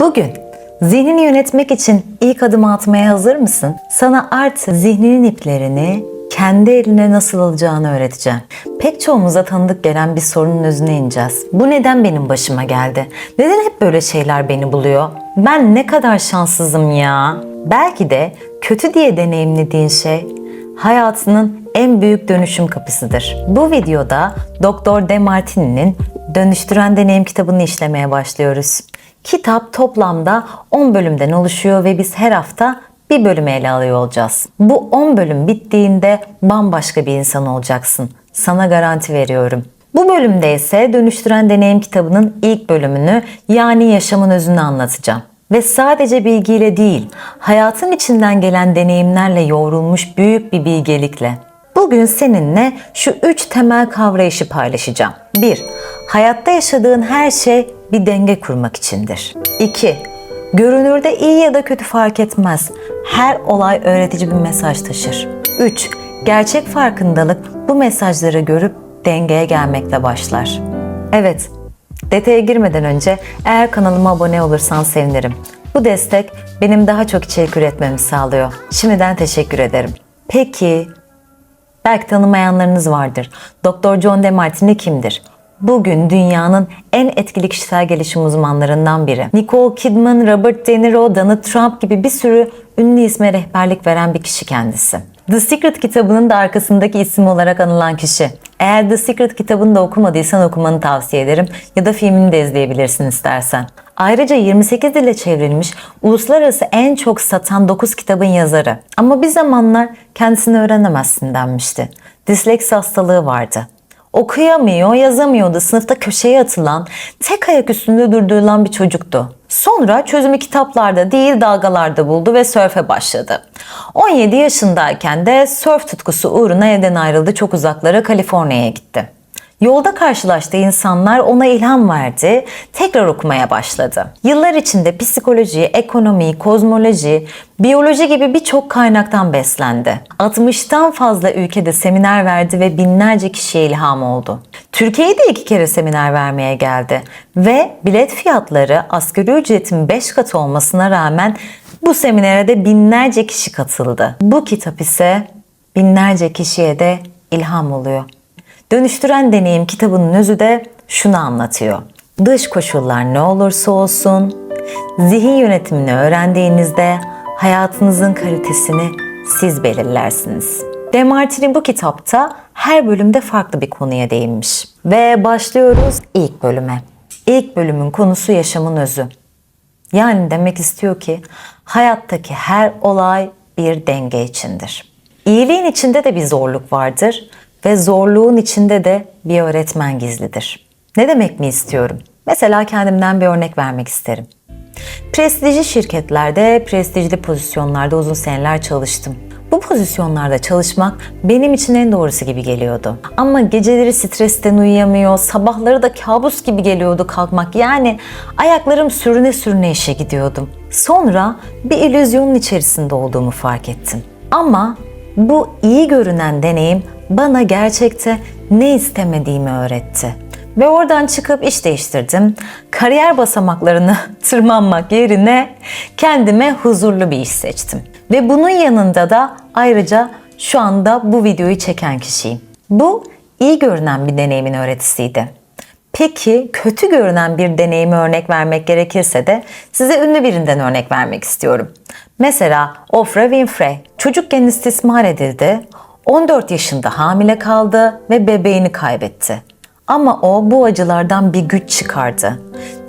Bugün zihnini yönetmek için ilk adımı atmaya hazır mısın? Sana artık zihninin iplerini kendi eline nasıl alacağını öğreteceğim. Pek çoğumuza tanıdık gelen bir sorunun özüne ineceğiz. Bu neden benim başıma geldi? Neden hep böyle şeyler beni buluyor? Ben ne kadar şanssızım ya. Belki de kötü diye deneyimlediğin şey hayatının en büyük dönüşüm kapısıdır. Bu videoda Doktor Demartini'nin Dönüştüren Deneyim kitabını işlemeye başlıyoruz. Kitap toplamda 10 bölümden oluşuyor ve biz her hafta bir bölümü ele alıyor olacağız. Bu 10 bölüm bittiğinde bambaşka bir insan olacaksın. Sana garanti veriyorum. Bu bölümde ise Dönüştüren Deneyim kitabının ilk bölümünü yani yaşamın özünü anlatacağım. Ve sadece bilgiyle değil, hayatın içinden gelen deneyimlerle yoğrulmuş büyük bir bilgelikle. Bugün seninle şu üç temel kavrayışı paylaşacağım. 1. Hayatta yaşadığın her şey bir denge kurmak içindir. 2. Görünürde iyi ya da kötü fark etmez. Her olay öğretici bir mesaj taşır. 3. Gerçek farkındalık bu mesajları görüp dengeye gelmekle başlar. Evet, detaya girmeden önce eğer kanalıma abone olursan sevinirim. Bu destek benim daha çok içerik üretmemi sağlıyor. Şimdiden teşekkür ederim. Peki, belki tanımayanlarınız vardır. Dr. John DeMartini kimdir? Bugün dünyanın en etkili kişisel gelişim uzmanlarından biri. Nicole Kidman, Robert De Niro, Donald Trump gibi bir sürü ünlü isme rehberlik veren bir kişi kendisi. The Secret kitabının da arkasındaki isim olarak anılan kişi. Eğer The Secret kitabını da okumadıysan okumanı tavsiye ederim ya da filmini de izleyebilirsin istersen. Ayrıca 28 dile çevrilmiş, uluslararası en çok satan 9 kitabın yazarı. Ama bir zamanlar kendisini öğrenemezsin denmişti. Disleksi hastalığı vardı. Okuyamıyor, yazamıyordu. Sınıfta köşeye atılan, tek ayak üstünde durdurulan bir çocuktu. Sonra çözümü kitaplarda değil dalgalarda buldu ve sörfe başladı. 17 yaşındayken de sörf tutkusu uğruna evden ayrıldı çok uzaklara Kaliforniya'ya gitti. Yolda karşılaştığı insanlar ona ilham verdi, tekrar okumaya başladı. Yıllar içinde psikoloji, ekonomi, kozmoloji, biyoloji gibi birçok kaynaktan beslendi. 60'tan fazla ülkede seminer verdi ve binlerce kişiye ilham oldu. Türkiye'ye de iki kere seminer vermeye geldi ve bilet fiyatları asgari ücretin 5 katı olmasına rağmen bu seminere de binlerce kişi katıldı. Bu kitap ise binlerce kişiye de ilham oluyor. Dönüştüren Deneyim kitabının özü de şunu anlatıyor. Dış koşullar ne olursa olsun, zihin yönetimini öğrendiğinizde hayatınızın kalitesini siz belirlersiniz. Demartini bu kitapta her bölümde farklı bir konuya değinmiş. Ve başlıyoruz ilk bölüme. İlk bölümün konusu yaşamın özü. Yani demek istiyor ki hayattaki her olay bir denge içindir. İyiliğin içinde de bir zorluk vardır ve zorluğun içinde de bir öğretmen gizlidir. Ne demek mi istiyorum? Mesela kendimden bir örnek vermek isterim. Prestijli şirketlerde, prestijli pozisyonlarda uzun seneler çalıştım. Bu pozisyonlarda çalışmak benim için en doğrusu gibi geliyordu. Ama geceleri stresten uyuyamıyor, sabahları da kabus gibi geliyordu kalkmak. Yani ayaklarım sürüne sürüne işe gidiyordum. Sonra bir illüzyonun içerisinde olduğumu fark ettim. Ama bu iyi görünen deneyim bana gerçekte ne istemediğimi öğretti. Ve oradan çıkıp iş değiştirdim. Kariyer basamaklarını tırmanmak yerine kendime huzurlu bir iş seçtim. Ve bunun yanında da ayrıca şu anda bu videoyu çeken kişiyim. Bu iyi görünen bir deneyimin öğretisiydi. Peki kötü görünen bir deneyimi örnek vermek gerekirse de size ünlü birinden örnek vermek istiyorum. Mesela Oprah Winfrey çocukken istismar edildi, 14 yaşında hamile kaldı ve bebeğini kaybetti. Ama o bu acılardan bir güç çıkardı.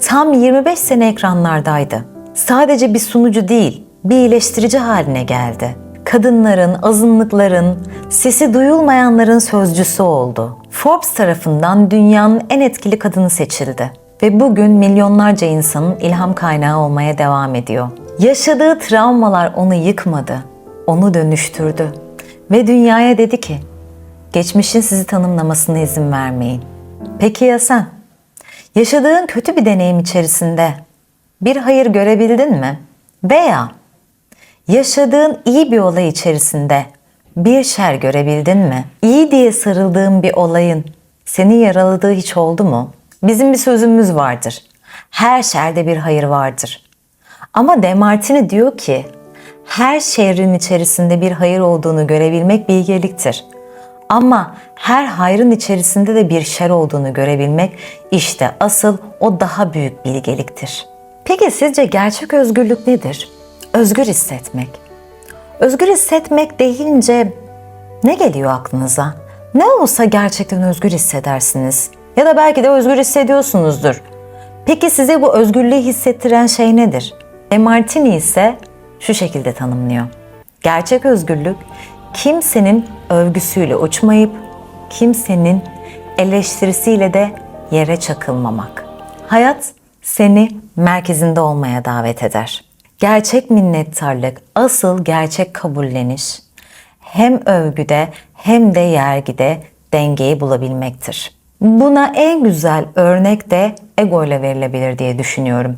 Tam 25 sene ekranlardaydı. Sadece bir sunucu değil, bir iyileştirici haline geldi. Kadınların, azınlıkların, sesi duyulmayanların sözcüsü oldu. Forbes tarafından dünyanın en etkili kadını seçildi ve bugün milyonlarca insanın ilham kaynağı olmaya devam ediyor. Yaşadığı travmalar onu yıkmadı, onu dönüştürdü ve dünyaya dedi ki, geçmişin sizi tanımlamasına izin vermeyin. Peki ya sen? Yaşadığın kötü bir deneyim içerisinde bir hayır görebildin mi? Veya yaşadığın iyi bir olay içerisinde bir şer görebildin mi? İyi diye sarıldığın bir olayın seni yaraladığı hiç oldu mu? Bizim bir sözümüz vardır. Her şerde bir hayır vardır. Ama Demartini diyor ki her şerrin içerisinde bir hayır olduğunu görebilmek bilgeliktir. Ama her hayrın içerisinde de bir şer olduğunu görebilmek işte asıl o daha büyük bilgeliktir. Peki sizce gerçek özgürlük nedir? Özgür hissetmek. Özgür hissetmek deyince ne geliyor aklınıza? Ne olsa gerçekten özgür hissedersiniz. Ya da belki de özgür hissediyorsunuzdur. Peki size bu özgürlüğü hissettiren şey nedir? E Martini ise şu şekilde tanımlıyor. Gerçek özgürlük kimsenin övgüsüyle uçmayıp kimsenin eleştirisiyle de yere çakılmamak. Hayat seni merkezinde olmaya davet eder. Gerçek minnettarlık, asıl gerçek kabulleniş hem övgüde hem de yergide dengeyi bulabilmektir. Buna en güzel örnek de ego ile verilebilir diye düşünüyorum.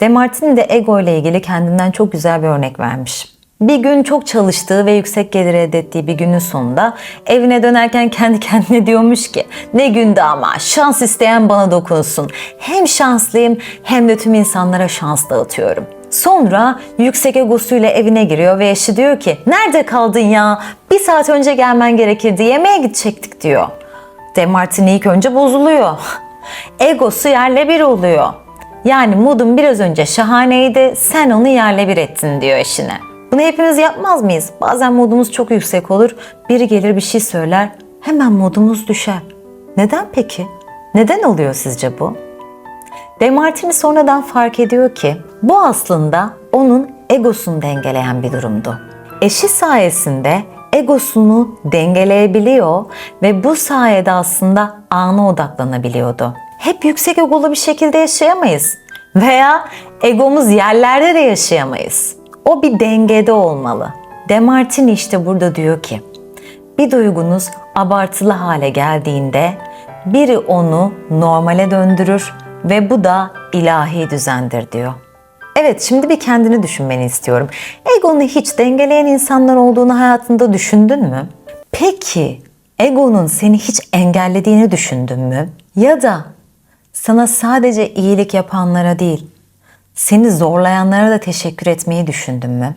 Demartini de ego ile ilgili kendinden çok güzel bir örnek vermiş. Bir gün çok çalıştığı ve yüksek gelir elde ettiği bir günün sonunda evine dönerken kendi kendine diyormuş ki ne günde ama şans isteyen bana dokunsun. Hem şanslıyım hem de tüm insanlara şans dağıtıyorum. Sonra yüksek egosuyla evine giriyor ve eşi diyor ki nerede kaldın ya? Bir saat önce gelmen gerekirdi yemeğe gidecektik diyor. Demartini ilk önce bozuluyor. Egosu yerle bir oluyor. Yani moodum biraz önce şahaneydi sen onu yerle bir ettin diyor eşine. Bunu hepimiz yapmaz mıyız? Bazen modumuz çok yüksek olur. Biri gelir bir şey söyler. Hemen modumuz düşer. Neden peki? Neden oluyor sizce bu? Demartini sonradan fark ediyor ki bu aslında onun egosunu dengeleyen bir durumdu. Eşi sayesinde egosunu dengeleyebiliyor ve bu sayede aslında ana odaklanabiliyordu. Hep yüksek egolu bir şekilde yaşayamayız veya egomuz yerlerde de yaşayamayız. O bir dengede olmalı. Demartini işte burada diyor ki bir duygunuz abartılı hale geldiğinde biri onu normale döndürür ve bu da ilahi düzendir diyor. Evet şimdi bir kendini düşünmeni istiyorum. Egonu hiç dengeleyen insanlar olduğunu hayatında düşündün mü? Peki egonun seni hiç engellediğini düşündün mü? Ya da sana sadece iyilik yapanlara değil, seni zorlayanlara da teşekkür etmeyi düşündün mü?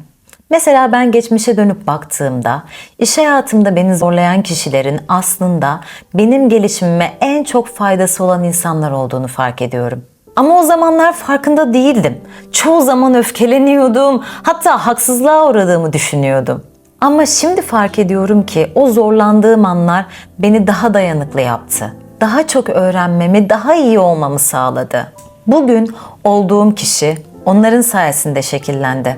Mesela ben geçmişe dönüp baktığımda iş hayatımda beni zorlayan kişilerin aslında benim gelişimime en çok faydası olan insanlar olduğunu fark ediyorum. Ama o zamanlar farkında değildim. Çoğu zaman öfkeleniyordum, hatta haksızlığa uğradığımı düşünüyordum. Ama şimdi fark ediyorum ki o zorlandığım anlar beni daha dayanıklı yaptı. Daha çok öğrenmemi, daha iyi olmamı sağladı. Bugün olduğum kişi onların sayesinde şekillendi.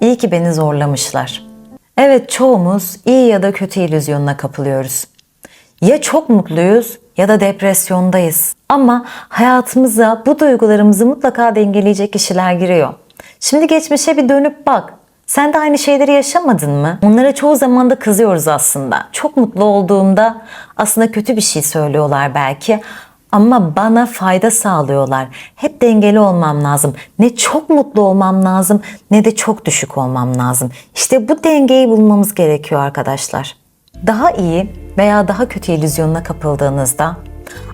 İyi ki beni zorlamışlar. Evet çoğumuz iyi ya da kötü illüzyonuna kapılıyoruz. Ya çok mutluyuz ya da depresyondayız. Ama hayatımıza bu duygularımızı mutlaka dengeleyecek kişiler giriyor. Şimdi geçmişe bir dönüp bak. Sen de aynı şeyleri yaşamadın mı? Onlara çoğu zaman da kızıyoruz aslında. Çok mutlu olduğumda aslında kötü bir şey söylüyorlar belki ama bana fayda sağlıyorlar. Hep dengeli olmam lazım. Ne çok mutlu olmam lazım ne de çok düşük olmam lazım. İşte bu dengeyi bulmamız gerekiyor arkadaşlar. Daha iyi veya daha kötü illüzyonuna kapıldığınızda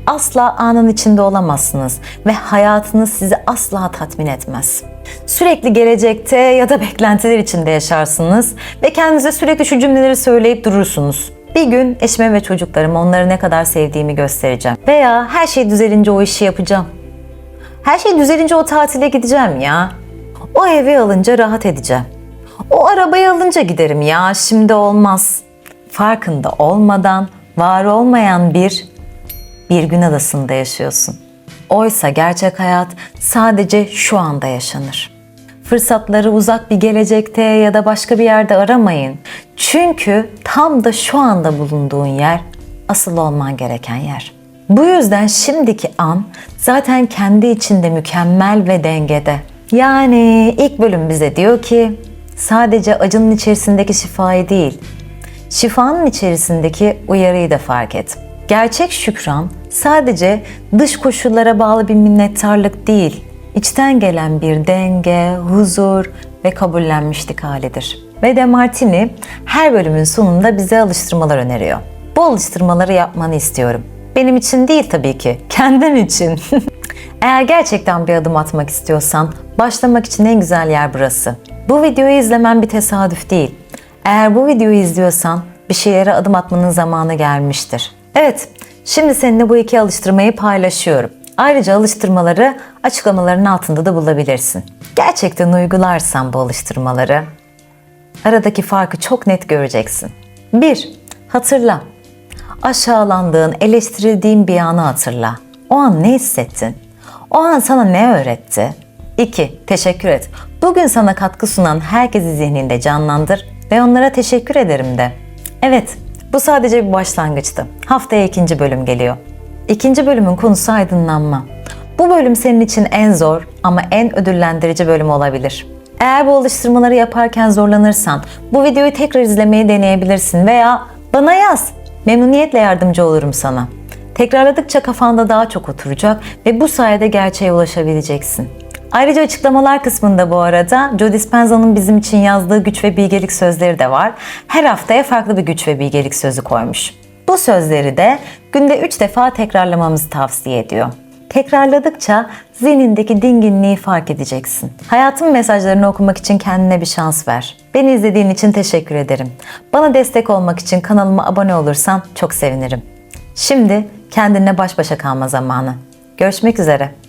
asla anın içinde olamazsınız ve hayatınız sizi asla tatmin etmez. Sürekli gelecekte ya da beklentiler içinde yaşarsınız ve kendinize sürekli şu cümleleri söyleyip durursunuz. Bir gün eşime ve çocuklarıma onları ne kadar sevdiğimi göstereceğim. Veya her şey düzelince o işi yapacağım. Her şey düzelince o tatile gideceğim ya. O evi alınca rahat edeceğim. O arabayı alınca giderim ya şimdi olmaz. Farkında olmadan var olmayan bir bir gün adasında yaşıyorsun. Oysa gerçek hayat sadece şu anda yaşanır. Fırsatları uzak bir gelecekte ya da başka bir yerde aramayın. Çünkü tam da şu anda bulunduğun yer asıl olman gereken yer. Bu yüzden şimdiki an zaten kendi içinde mükemmel ve dengede. Yani ilk bölüm bize diyor ki sadece acının içerisindeki şifayı değil, şifanın içerisindeki uyarıyı da fark et. Gerçek şükran sadece dış koşullara bağlı bir minnettarlık değil, içten gelen bir denge, huzur ve kabullenmişlik halidir. Ve de Martini her bölümün sonunda bize alıştırmalar öneriyor. Bu alıştırmaları yapmanı istiyorum. Benim için değil tabii ki, kendin için. Eğer gerçekten bir adım atmak istiyorsan başlamak için en güzel yer burası. Bu videoyu izlemen bir tesadüf değil. Eğer bu videoyu izliyorsan bir şeylere adım atmanın zamanı gelmiştir. Evet, şimdi seninle bu iki alıştırmayı paylaşıyorum. Ayrıca alıştırmaları açıklamaların altında da bulabilirsin. Gerçekten uygularsan bu alıştırmaları aradaki farkı çok net göreceksin. 1. Hatırla. Aşağılandığın, eleştirildiğin bir anı hatırla. O an ne hissettin? O an sana ne öğretti? 2. Teşekkür et. Bugün sana katkı sunan herkesi zihninde canlandır ve onlara teşekkür ederim de. Evet, bu sadece bir başlangıçtı. Haftaya ikinci bölüm geliyor. İkinci bölümün konusu aydınlanma. Bu bölüm senin için en zor ama en ödüllendirici bölüm olabilir. Eğer bu alıştırmaları yaparken zorlanırsan bu videoyu tekrar izlemeyi deneyebilirsin veya bana yaz. Memnuniyetle yardımcı olurum sana. Tekrarladıkça kafanda daha çok oturacak ve bu sayede gerçeğe ulaşabileceksin. Ayrıca açıklamalar kısmında bu arada Joe Dispenza'nın bizim için yazdığı güç ve bilgelik sözleri de var. Her haftaya farklı bir güç ve bilgelik sözü koymuş. Bu sözleri de günde 3 defa tekrarlamamızı tavsiye ediyor. Tekrarladıkça zihnindeki dinginliği fark edeceksin. Hayatın mesajlarını okumak için kendine bir şans ver. Beni izlediğin için teşekkür ederim. Bana destek olmak için kanalıma abone olursan çok sevinirim. Şimdi kendinle baş başa kalma zamanı. Görüşmek üzere.